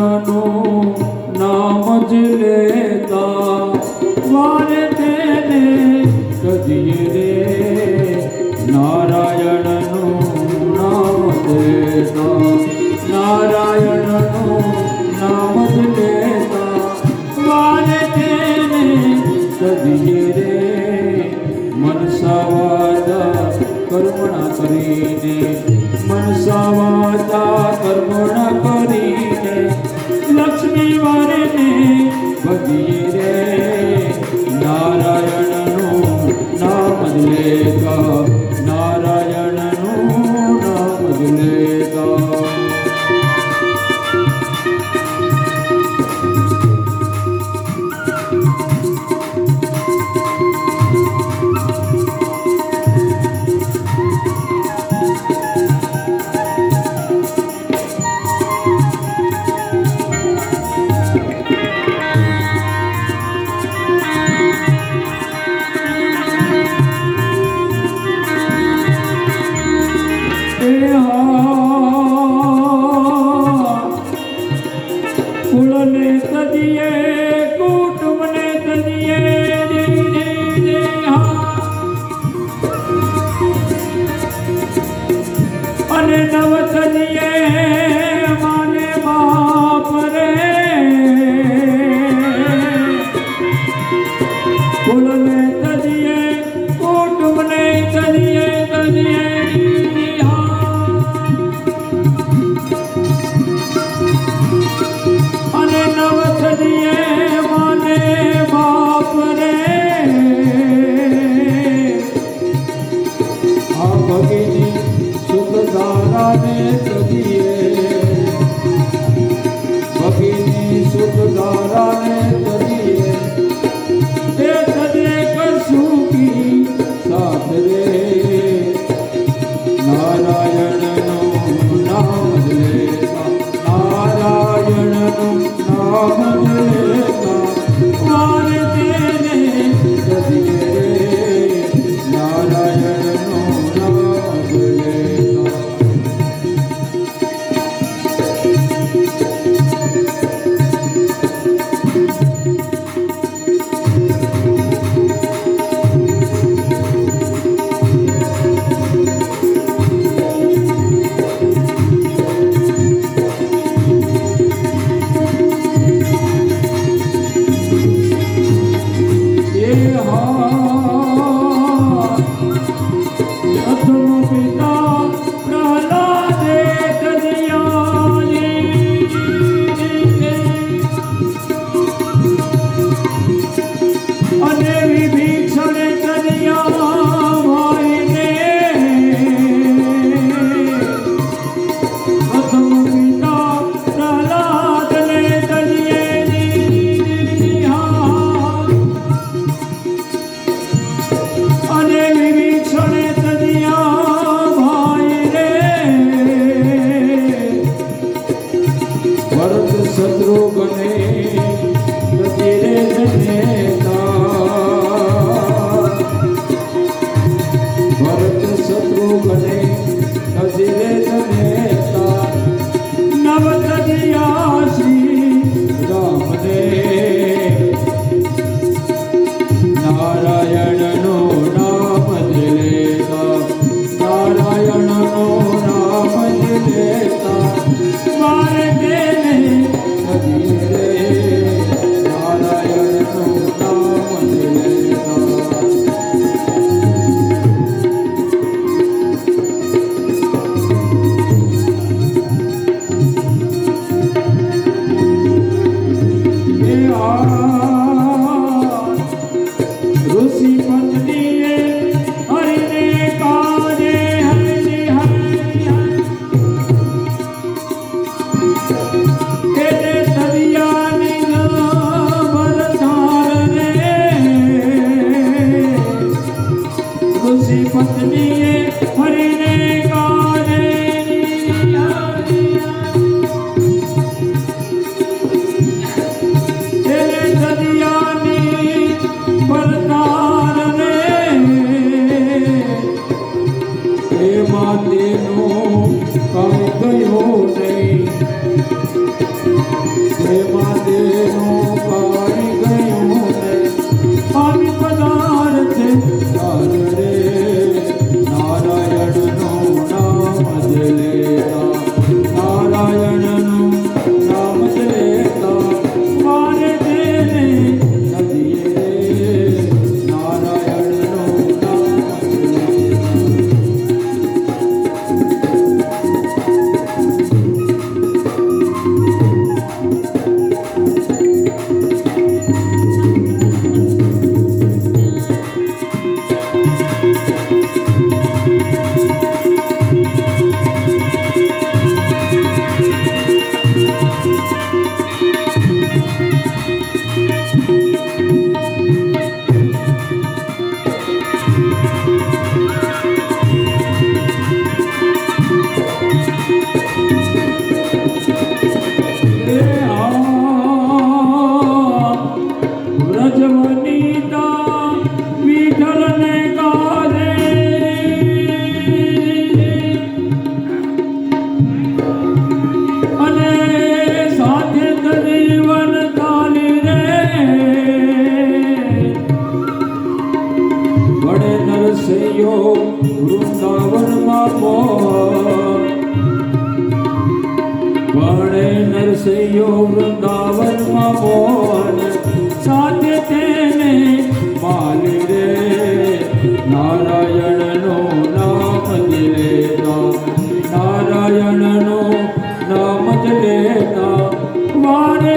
કૃષ્ણનું નામ જ લેતા, મારે તેને કદી રે, નારાયણનું નામ દેતા, નારાયણનું નામ જ લેતા, મારે તેને કદી રે, મનસાવાદા કર્મણા કરીને, મનસાવાદા કર્મણા दीवाने में बगी Oh on, man. Amen. We know. એનો કમ ગયો નહીં. પ્રેમા તેનો પવન નરસૈયો વૃંદાવનમાં બોલ સાથે તેને માલ રે નારાયણનો નામ જ લેતા, નારાયણનો નામ જ લેતા મારે